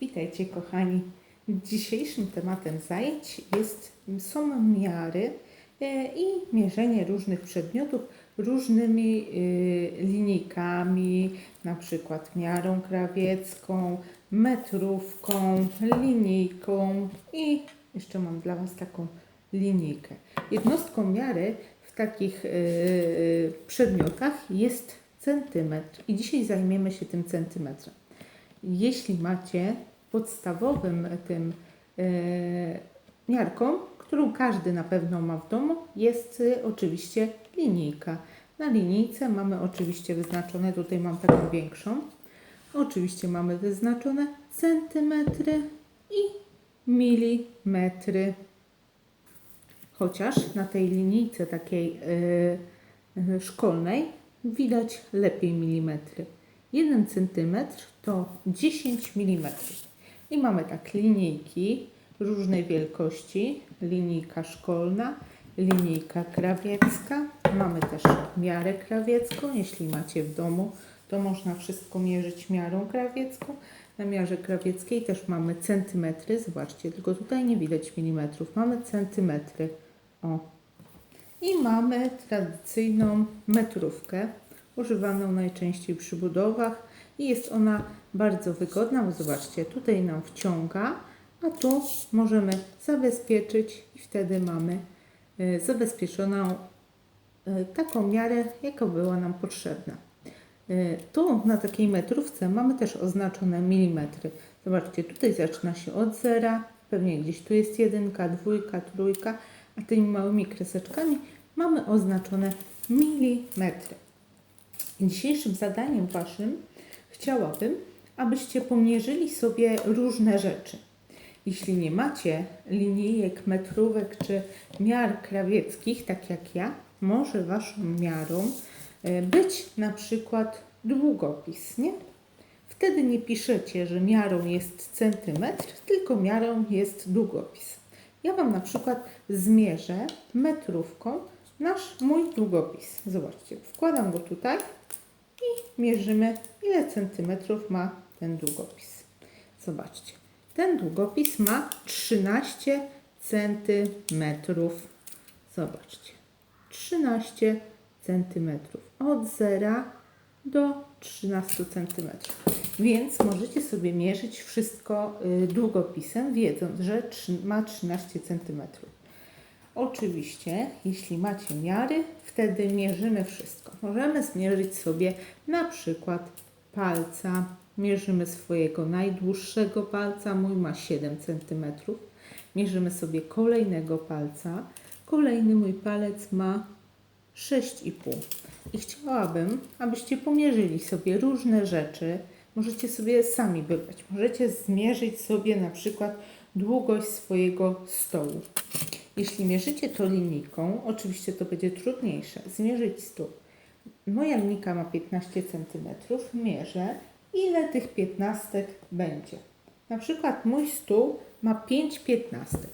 Witajcie kochani. Dzisiejszym tematem zajęć jest, są miary e, i mierzenie różnych przedmiotów różnymi e, linijkami, na przykład miarą krawiecką, metrówką, linijką i jeszcze mam dla Was taką linijkę. Jednostką miary w takich e, przedmiotach jest centymetr i dzisiaj zajmiemy się tym centymetrem. Jeśli macie podstawowym tym e, miarką, którą każdy na pewno ma w domu, jest e, oczywiście linijka. Na linijce mamy oczywiście wyznaczone, tutaj mam taką większą, oczywiście mamy wyznaczone centymetry i milimetry. Chociaż na tej linijce takiej e, szkolnej widać lepiej milimetry. 1 cm to 10 mm. I mamy tak linijki różnej wielkości, linijka szkolna, linijka krawiecka. Mamy też miarę krawiecką. Jeśli macie w domu, to można wszystko mierzyć miarą krawiecką. Na miarze krawieckiej też mamy centymetry. Zobaczcie, tylko tutaj nie widać milimetrów. Mamy centymetry. O. I mamy tradycyjną metrówkę, używaną najczęściej przy budowach i jest ona bardzo wygodna, bo zobaczcie, tutaj nam wciąga, a tu możemy zabezpieczyć i wtedy mamy e, zabezpieczoną e, taką miarę, jaka była nam potrzebna. E, tu na takiej metrówce mamy też oznaczone milimetry. Zobaczcie, tutaj zaczyna się od zera, pewnie gdzieś tu jest jedynka, dwójka, trójka, a tymi małymi kreseczkami mamy oznaczone milimetry. Dzisiejszym zadaniem Waszym chciałabym, abyście pomierzyli sobie różne rzeczy. Jeśli nie macie linijek, metrówek czy miar krawieckich, tak jak ja, może Waszą miarą e, być na przykład długopis, nie? Wtedy nie piszecie, że miarą jest centymetr, tylko miarą jest długopis. Ja Wam na przykład zmierzę metrówką nasz mój długopis. Zobaczcie, wkładam go tutaj i mierzymy, ile centymetrów ma ten długopis. Zobaczcie, ten długopis ma 13 centymetrów. Zobaczcie, 13 centymetrów. Od 0 do 13 centymetrów. Więc możecie sobie mierzyć wszystko y, długopisem, wiedząc, że ma 13 centymetrów. Oczywiście, jeśli macie miary, wtedy mierzymy wszystko. Możemy zmierzyć sobie na przykład palca. Mierzymy swojego najdłuższego palca, mój ma 7 cm. Mierzymy sobie kolejnego palca. Kolejny mój palec ma 6,5. I chciałabym, abyście pomierzyli sobie różne rzeczy. Możecie sobie sami wybrać. Możecie zmierzyć sobie na przykład długość swojego stołu. Jeśli mierzycie to linijką, oczywiście to będzie trudniejsze. Zmierzyć stół. Moja linijka ma 15 cm. Mierzę, ile tych piętnastek będzie. Na przykład mój stół ma 5 piętnastek,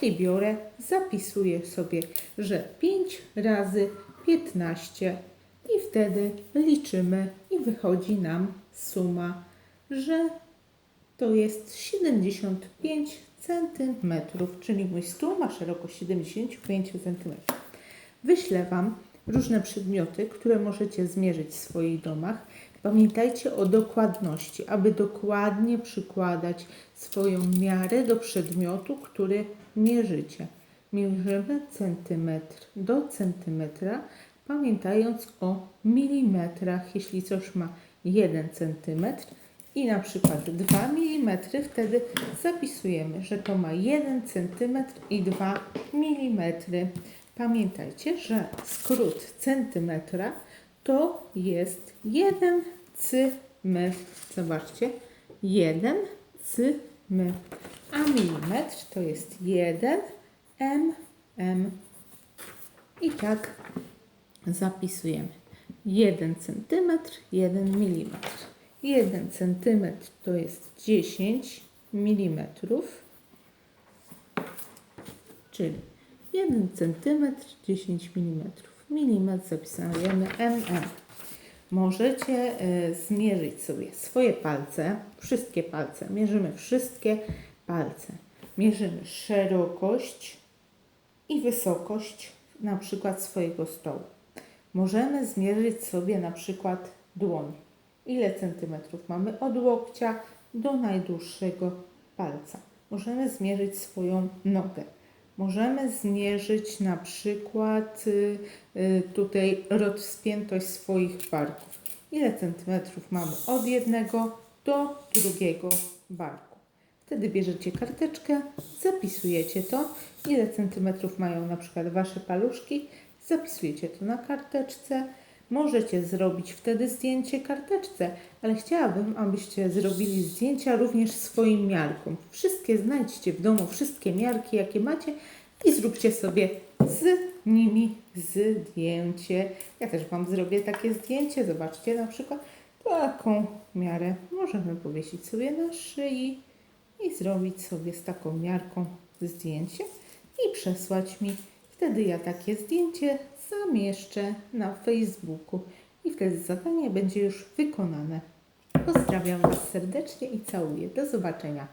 czyli biorę, zapisuję sobie, że 5 razy 15 i wtedy liczymy i wychodzi nam suma, że to jest 75 centymetrów, czyli mój stół ma szerokość 75 centymetrów. Wyślę Wam różne przedmioty, które możecie zmierzyć w swoich domach. Pamiętajcie o dokładności, aby dokładnie przykładać swoją miarę do przedmiotu, który mierzycie. Mierzymy centymetr do centymetra, pamiętając o milimetrach. Jeśli coś ma 1 centymetr, i na przykład 2 mm, wtedy zapisujemy, że to ma 1 cm i 2 mm. Pamiętajcie, że skrót centymetra to jest 1 cm. Zobaczcie, 1 cm. A milimetr to jest 1 mm. I tak zapisujemy. 1 cm, 1 mm. 1 cm to jest 10 mm, czyli 1 cm 10 mm. Milimetr zapisujemy mm. możecie e, zmierzyć sobie swoje palce, wszystkie palce. Mierzymy wszystkie palce. Mierzymy szerokość i wysokość na przykład swojego stołu. Możemy zmierzyć sobie na przykład dłoń. Ile centymetrów mamy od łokcia do najdłuższego palca. Możemy zmierzyć swoją nogę. Możemy zmierzyć na przykład y, y, tutaj rozpiętość swoich barków. Ile centymetrów mamy od jednego do drugiego barku. Wtedy bierzecie karteczkę, zapisujecie to, ile centymetrów mają na przykład Wasze paluszki, zapisujecie to na karteczce. Możecie zrobić wtedy zdjęcie karteczce, ale chciałabym, abyście zrobili zdjęcia również swoim miarkom. Wszystkie znajdźcie w domu, wszystkie miarki, jakie macie i zróbcie sobie z nimi zdjęcie. Ja też Wam zrobię takie zdjęcie. Zobaczcie na przykład taką miarę. Możemy powiesić sobie na szyi i zrobić sobie z taką miarką zdjęcie i przesłać mi. Wtedy ja takie zdjęcie zamieszczę na Facebooku i wtedy zadanie będzie już wykonane. Pozdrawiam Was serdecznie i całuję. Do zobaczenia.